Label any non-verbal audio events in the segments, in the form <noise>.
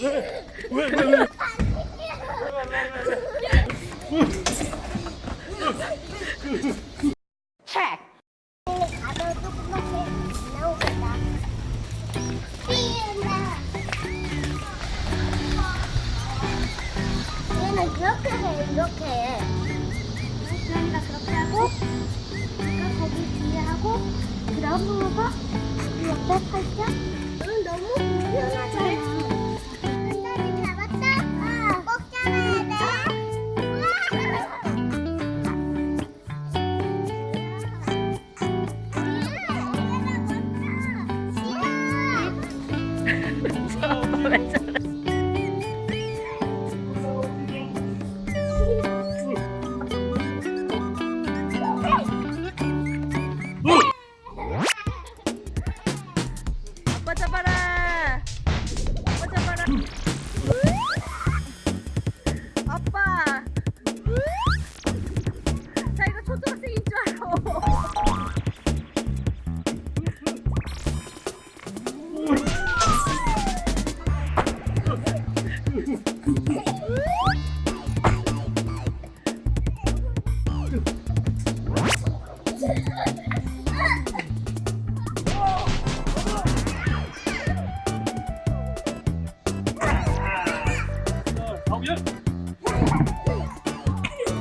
왜? 왜? 왜? 왜? 이렇게 해, 이렇게 해. 그러니까 그렇게 하고, 하고, 그다음 부분가 옆에 팔자. 응, 너무 불편하 <laughs> 아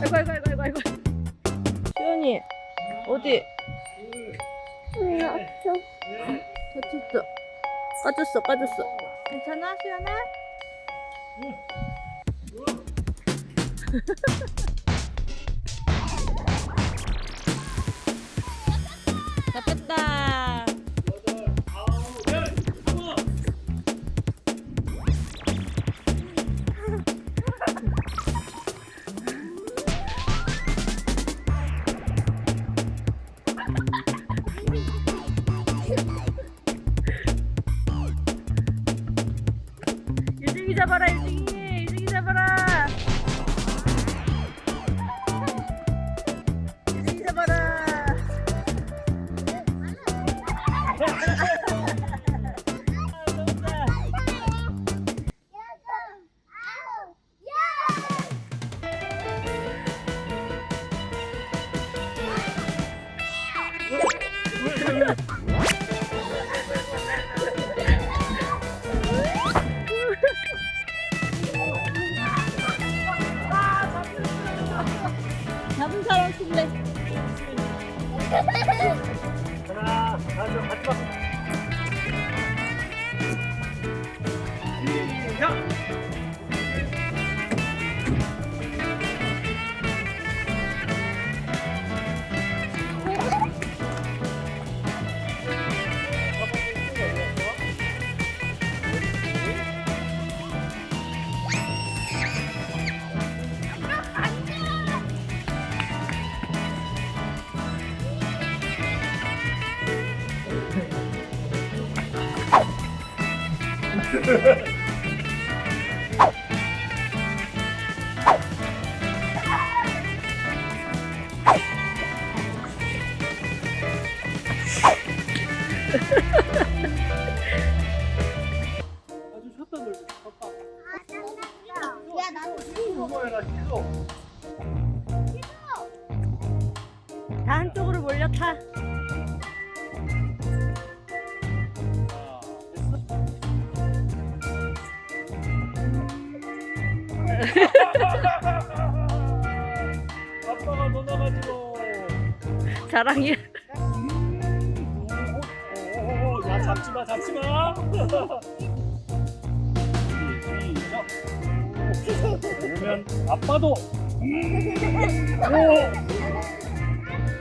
아이고 아이고 아이고 아이고 아이고. 시연이 어디? 다쳤어. 까졌어 까졌어. 괜찮아 시연아? 유중이 잡아라 유중이 유중이 잡아라. 유중이 잡아라. 잡 <laughs> 은 사람 술래. 하나, 하나, 같이 봐. 아주 한쪽으로 몰려 타. <laughs> 아빠가 너 나가지고. 자랑이. 오, 야 잡지 마, 잡지 마. 시작. <laughs> 그러면 아빠도. 오.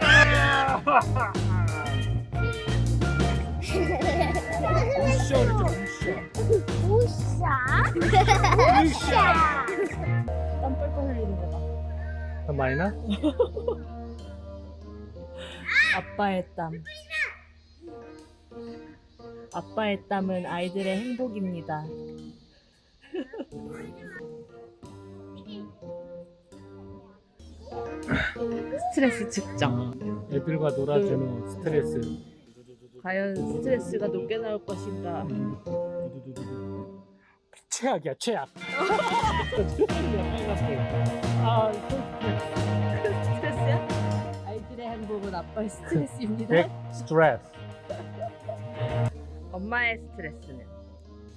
아! 우샤 우샤. 우샤. 우샤. 아, 많이 나? <laughs> 아빠의 땀. 아빠의 땀은 아이들의 행복입니다. <laughs> 스트레스 측정. 애들과 놀아주는 스트레스. 과연 스트레스가 높게 나올 것인가? 두두두두. 최악이야 최악. <laughs> 아, 아빠의 스트레스입니다. 백 스트레스. <laughs> 엄마의 스트레스는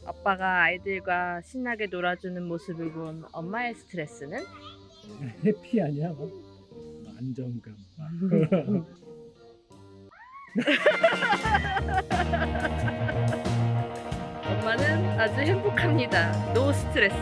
아빠가 아이들과 신나게 놀아주는 모습을 본 엄마의 스트레스는 <laughs> 해피 아니야? 막 안정감. <laughs> 엄마는 아주 행복합니다. 노 스트레스.